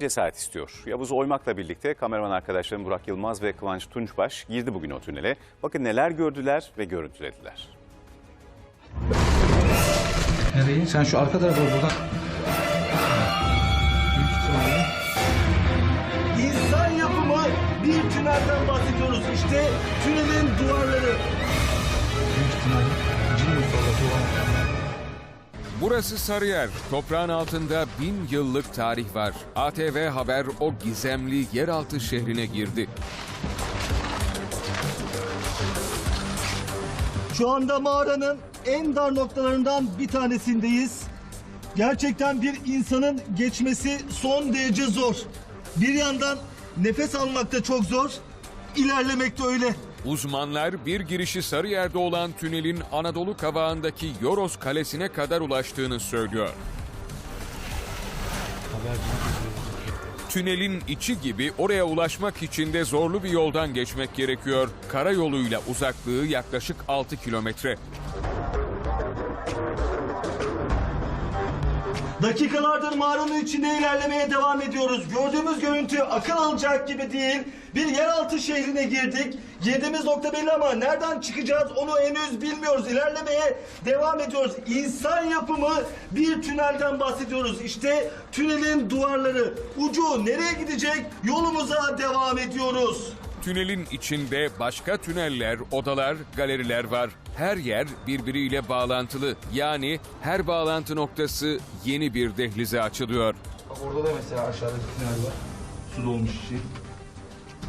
cesaret istiyor. Yavuz Oymak'la birlikte kameraman arkadaşlarım Burak Yılmaz ve Kıvanç Tunçbaş girdi bugün o tünele. Bakın neler gördüler ve görüntülediler. Nereye? Sen şu arka tarafa buradan. İnsan yapımı bir tünelden bahsediyoruz. İşte tünelin duvarları. Büyük ihtimalle. Burası Sarıyer. Toprağın altında bin yıllık tarih var. ATV Haber o gizemli yeraltı şehrine girdi. Şu anda mağaranın en dar noktalarından bir tanesindeyiz. Gerçekten bir insanın geçmesi son derece zor. Bir yandan nefes almak da çok zor, ilerlemek de öyle. Uzmanlar bir girişi Sarıyer'de olan tünelin Anadolu kavağındaki Yoros Kalesi'ne kadar ulaştığını söylüyor. Tünelin içi gibi oraya ulaşmak için de zorlu bir yoldan geçmek gerekiyor. Karayoluyla uzaklığı yaklaşık 6 kilometre. Dakikalardır mağaranın içinde ilerlemeye devam ediyoruz. Gördüğümüz görüntü akıl alacak gibi değil. Bir yeraltı şehrine girdik. Girdiğimiz nokta belli ama nereden çıkacağız onu henüz bilmiyoruz. İlerlemeye devam ediyoruz. İnsan yapımı bir tünelden bahsediyoruz. İşte tünelin duvarları. Ucu nereye gidecek? Yolumuza devam ediyoruz. Tünelin içinde başka tüneller, odalar, galeriler var. Her yer birbiriyle bağlantılı. Yani her bağlantı noktası yeni bir dehlize açılıyor. Orada da mesela aşağıda bir tünel var. Su dolmuş içi.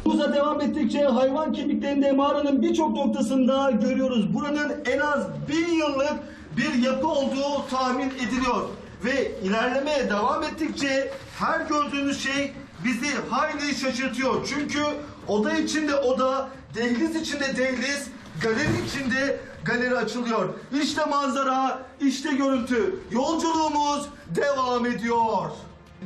Yolumuza devam ettikçe hayvan kemiklerinde mağaranın birçok noktasında görüyoruz. Buranın en az bin yıllık bir yapı olduğu tahmin ediliyor. Ve ilerlemeye devam ettikçe her gördüğünüz şey bizi hayli şaşırtıyor. Çünkü oda içinde oda, dehliz içinde dehliz, galeri içinde galeri açılıyor. İşte manzara, işte görüntü. Yolculuğumuz devam ediyor.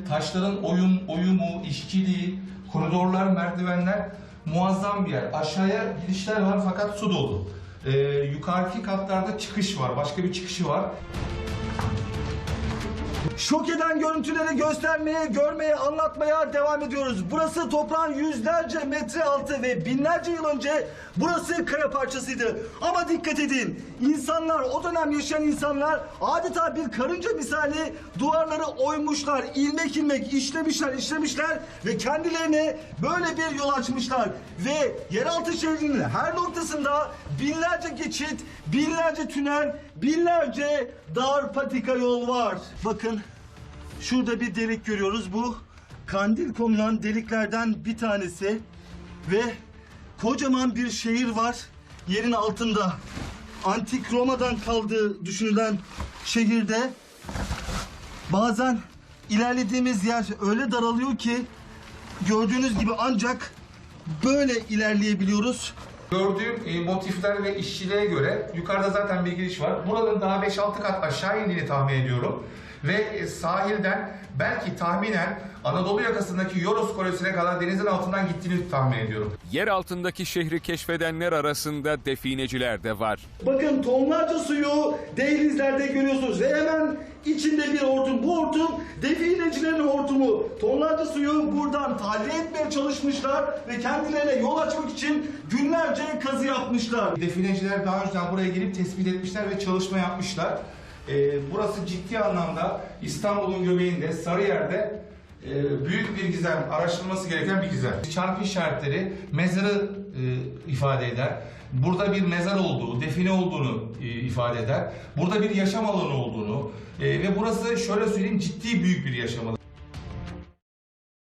Taşların oyum, oyumu, işçiliği, koridorlar, merdivenler muazzam bir yer. Aşağıya girişler var fakat su dolu. Ee, yukarıki katlarda çıkış var. Başka bir çıkışı var. Şok eden görüntüleri göstermeye, görmeye, anlatmaya devam ediyoruz. Burası toprağın yüzlerce metre altı ve binlerce yıl önce burası kaya parçasıydı. Ama dikkat edin, insanlar, o dönem yaşayan insanlar adeta bir karınca misali duvarları oymuşlar, ilmek ilmek işlemişler, işlemişler ve kendilerine böyle bir yol açmışlar. Ve yeraltı şehrinin her noktasında binlerce geçit, binlerce tünel, binlerce dar patika yol var. Bakın Şurada bir delik görüyoruz. Bu kandil konulan deliklerden bir tanesi. Ve kocaman bir şehir var yerin altında. Antik Roma'dan kaldığı düşünülen şehirde bazen ilerlediğimiz yer öyle daralıyor ki gördüğünüz gibi ancak böyle ilerleyebiliyoruz. Gördüğüm e, motifler ve işçiliğe göre yukarıda zaten bir giriş var. Buranın daha 5-6 kat aşağı indiğini tahmin ediyorum. Ve e, sahilden belki tahminen Anadolu yakasındaki Yoros Kolesi'ne kadar denizin altından gittiğini tahmin ediyorum. Yer altındaki şehri keşfedenler arasında defineciler de var. Bakın tonlarca suyu dehlizlerde görüyorsunuz ve hemen içinde bir hortum. Bu hortum definecilerin hortumu. Tonlarca suyu buradan tahliye etmeye çalışmışlar ve kendilerine yol açmak için günlerce kazı yapmışlar. Defineciler daha önceden buraya gelip tespit etmişler ve çalışma yapmışlar. Ee, burası ciddi anlamda İstanbul'un göbeğinde, Sarıyer'de e, büyük bir gizem, araştırılması gereken bir gizem. Çarpı işaretleri mezarı e, ifade eder. Burada bir mezar olduğu, define olduğunu e, ifade eder. Burada bir yaşam alanı olduğunu e, ve burası şöyle söyleyeyim ciddi büyük bir yaşam alanı.